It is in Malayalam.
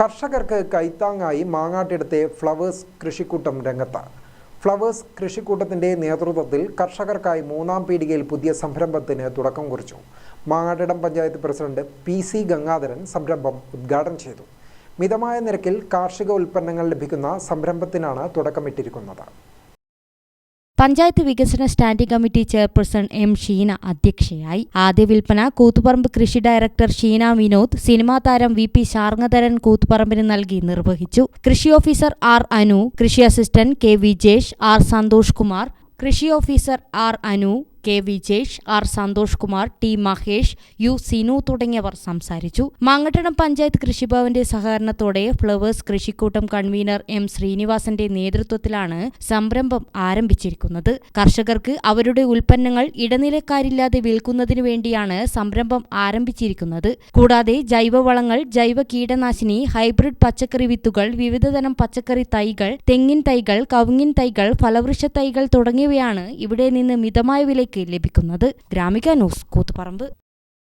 കർഷകർക്ക് കൈത്താങ്ങായി മാങ്ങാട്ടിടത്തെ ഫ്ലവേഴ്സ് കൃഷിക്കൂട്ടം രംഗത്ത് ഫ്ലവേഴ്സ് കൃഷിക്കൂട്ടത്തിന്റെ നേതൃത്വത്തിൽ കർഷകർക്കായി മൂന്നാം പീടികയിൽ പുതിയ സംരംഭത്തിന് തുടക്കം കുറിച്ചു. Mangattidam panchayat president P C Gangadharan സംരംഭം ഉദ്ഘാടനം ചെയ്തു. മിതമായ നിരക്കിൽ കാർഷിക ഉൽപ്പന്നങ്ങൾ ലഭിക്കുന്ന സംരംഭത്തിനാണ് തുടക്കമിട്ടിരിക്കുന്നത്. പഞ്ചായത്ത് വികസന standing committee chairperson M Sheena അധ്യക്ഷയായി. ആദ്യ വിൽപ്പന കൂത്തുപറമ്പ് കൃഷി ഡയറക്ടർ ഷീന വിനോദ് സിനിമാ താരം വി പി ശാർങ്ങധരൻ കൂത്തുപറമ്പിന് നൽകി നിർവഹിച്ചു. കൃഷി ഓഫീസർ ആർ അനു കൃഷി assistant K Vijesh R Santhosh Kumar കൃഷി officer R Anu K Vijesh R Santhosh Kumar T Mahesh U Sinu തുടങ്ങിയവർ സംസാരിച്ചു. മാങ്ങട്ടണം പഞ്ചായത്ത് കൃഷിഭവന്റെ സഹകരണത്തോടെ ഫ്ലവേഴ്സ് കൃഷിക്കൂട്ടം കൺവീനർ എം ശ്രീനിവാസന്റെ നേതൃത്വത്തിലാണ് സംരംഭം ആരംഭിച്ചിരിക്കുന്നത്. കർഷകർക്ക് അവരുടെ ഉൽപ്പന്നങ്ങൾ ഇടനിലക്കാരില്ലാതെ വിൽക്കുന്നതിനു വേണ്ടിയാണ് സംരംഭം ആരംഭിച്ചിരിക്കുന്നത്. കൂടാതെ ജൈവവളങ്ങൾ ജൈവ കീടനാശിനി ഹൈബ്രിഡ് പച്ചക്കറി വിത്തുകൾ വിവിധതരം പച്ചക്കറി തൈകൾ തെങ്ങിൻ തൈകൾ കവുങ്ങിൻ തൈകൾ ഫലവൃക്ഷ തൈകൾ തുടങ്ങിയവയാണ് ഇവിടെ നിന്ന് മിതമായ വിലയ്ക്ക് ലഭിക്കുന്നത് ഗ്രാമിക ന്യൂസ് കൂത്തുപറമ്പ്.